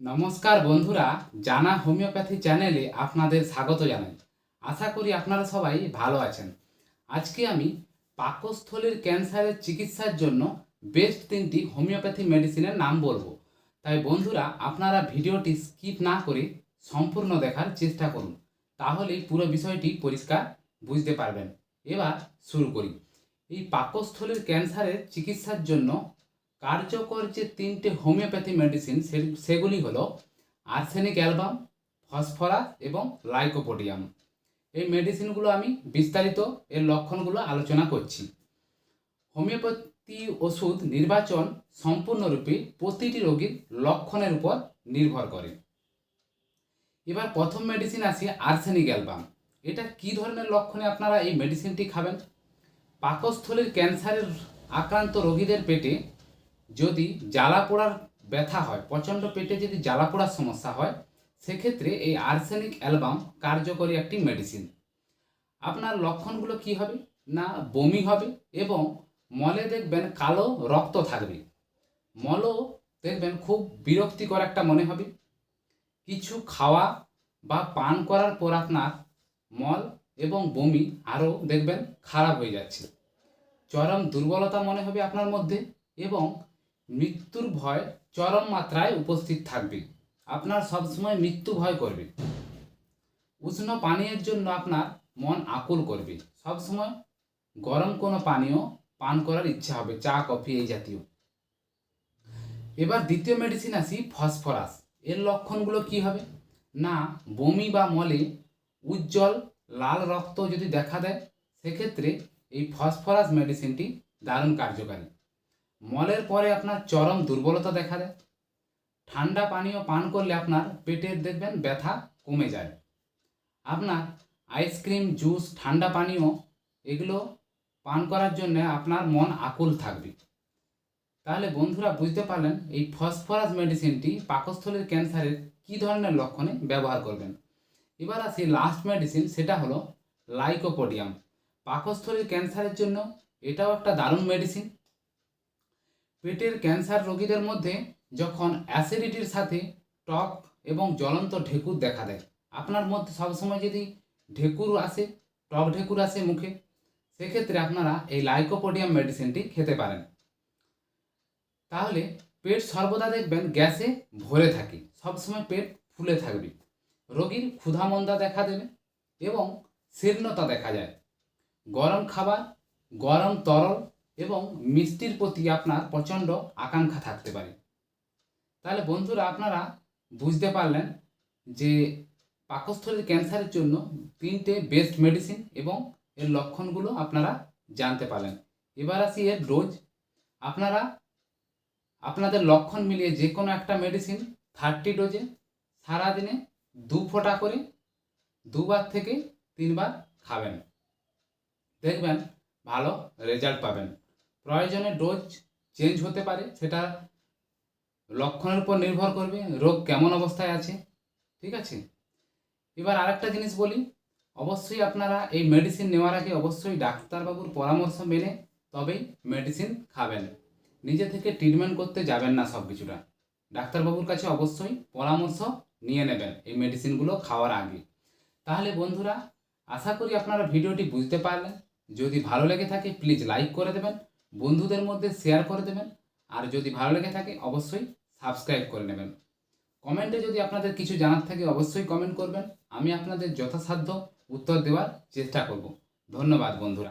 নমস্কার বন্ধুরা, জানা হোমিওপ্যাথি চ্যানেলে আপনাদের স্বাগত জানাই। আশা করি আপনারা সবাই ভালো আছেন। আজকে আমি পাকস্থলীর ক্যান্সারের চিকিৎসার জন্য বেস্ট তিনটি হোমিওপ্যাথি মেডিসিনের নাম বলব। তাই বন্ধুরা, আপনারা ভিডিওটি স্কিপ না করে সম্পূর্ণ দেখার চেষ্টা করুন, তাহলেই পুরো বিষয়টি পরিষ্কার বুঝতে পারবেন। এবার শুরু করি। এই পাকস্থলীর ক্যান্সারের চিকিৎসার জন্য কার্যকর যে তিনটে হোমিওপ্যাথি মেডিসিন সেগুলি হলো আর্সেনিক অ্যালবাম, ফসফরাস এবং লাইকোপোডিয়াম। এই মেডিসিনগুলো আমি বিস্তারিত এর লক্ষণগুলো আলোচনা করছি। হোমিওপ্যাথি ওষুধ নির্বাচন সম্পূর্ণরূপে প্রতিটি রোগীর লক্ষণের উপর নির্ভর করে। এবার প্রথম মেডিসিন আসি আর্সেনিক অ্যালবাম। এটা কি ধরনের লক্ষণে আপনারা এই মেডিসিনটি খাবেন? পাকস্থলীর ক্যান্সারের আক্রান্ত রোগীদের পেটে যদি জ্বালা পোড়ার ব্যথা হয়, প্রচণ্ড পেটে যদি জ্বালা পোড়ার সমস্যা হয়, সেক্ষেত্রে এই আর্সেনিক অ্যালবাম কার্যকরী একটি মেডিসিন। আপনার লক্ষণগুলো কি হবে? না, বমি হবে এবং মলে দেখবেন কালো রক্ত থাকবে। মলও দেখবেন খুব বিরক্তিকর একটা মনে হবে। কিছু খাওয়া বা পান করার পর আপনার মল এবং বমি আরও দেখবেন খারাপ হয়ে যাচ্ছে। চরম দুর্বলতা মনে হবে আপনার মধ্যে এবং মৃত্যুর ভয় চরম মাত্রায় উপস্থিত থাকবে। আপনার সবসময় মৃত্যু ভয় করবে। উষ্ণ পানীয়ের জন্য আপনার মন আকুল করবে। সবসময় গরম কোনো পানীয় পান করার ইচ্ছা হবে, চা, কফি এই জাতীয়। এবার দ্বিতীয় মেডিসিন আসি ফসফরাস এর লক্ষণগুলো কি হবে? না, বমি বা মলে উজ্জ্বল লাল রক্ত যদি দেখা দেয়, সেক্ষেত্রে এই ফসফরাস মেডিসিনটি দারুণ কার্যকারী। মলের পরে আপনার চরম দুর্বলতা দেখা দেয়। ঠান্ডা পানীয় পান করলে আপনার পেটের দেখবেন ব্যথা কমে যায়। আপনার আইসক্রিম জুস ঠান্ডা পানীয় এগুলো পান করার জন্য আপনার মন আকুল থাকবে। তাহলে বন্ধুরা বুঝতে পারলেন এই ফসফরাস মেডিসিনটি পাকস্থলীর ক্যান্সারের কী ধরনের লক্ষণে ব্যবহার করবেন। এবার আসি লাস্ট মেডিসিন সেটা হলো লাইকোপোডিয়াম পাকস্থলীর ক্যান্সারের জন্য এটাও একটা দারুণ মেডিসিন পেটের ক্যান্সার রোগীদের মধ্যে যখন অ্যাসিডিটির সাথে টক এবং জ্বলন্ত ঢেকুর দেখা দেয়। আপনার মধ্যে সবসময় যদি ঢেকুর আসে, টক ঢেকুর আসে মুখে, সেক্ষেত্রে আপনারা এই লাইকোপোডিয়াম মেডিসিনটি খেতে পারেন। তাহলে পেট সর্বদা দেখবেন গ্যাসে ভরে থাকে, সবসময় পেট ফুলে থাকবে। রোগীর ক্ষুধামন্দা দেখা দেবে এবং শীর্ণতা দেখা যায়। গরম খাবার, গরম তরল এবং মিষ্টির প্রতি আপনার প্রচণ্ড আকাঙ্ক্ষা থাকতে পারে। তাহলে বন্ধুরা, আপনারা বুঝতে পারলেন যে পাকস্থলীর ক্যান্সারের জন্য তিনটে বেস্ট মেডিসিন এবং এর লক্ষণগুলো আপনারা জানতে পারলেন। এবার আসি এর ডোজ আপনারা, আপনাদের লক্ষণ মিলিয়ে যে কোনো একটা মেডিসিন থার্টি ডোজে সারাদিনে দু ফোঁটা করে দুবার থেকে তিনবার খাবেন। দেখবেন ভালো রেজাল্ট পাবেন। প্রয়োজনে ডোজ চেঞ্জ হতে পারে, সেটা লক্ষণের উপর নির্ভর করবে, রোগ কেমন অবস্থায় আছে, ঠিক আছে? এবার আরেকটা জিনিস বলি, অবশ্যই আপনারা এই মেডিসিন নেওয়ার আগে অবশ্যই ডাক্তারবাবুর পরামর্শ মেনে তবেই মেডিসিন খাবেন। নিজে থেকে ট্রিটমেন্ট করতে যাবেন না সব কিছুটা ডাক্তারবাবুর কাছে অবশ্যই পরামর্শ নিয়ে নেবেন এই মেডিসিনগুলো খাওয়ার আগে। তাহলে বন্ধুরা, আশা করি আপনারা ভিডিওটি বুঝতে পারলেন। যদি ভালো লেগে থাকে প্লিজ লাইক করে দেবেন। বন্ধুদের মধ্যে শেয়ার করে দেবেন। আর যদি ভালো লেগে থাকে, অবশ্যই সাবস্ক্রাইব করে নেবেন। কমেন্টে যদি আপনাদের কিছু জানার থাকে, অবশ্যই কমেন্ট করবেন। আমি আপনাদের যথাসাধ্য উত্তর দেওয়ার চেষ্টা করব। ধন্যবাদ, বন্ধুরা।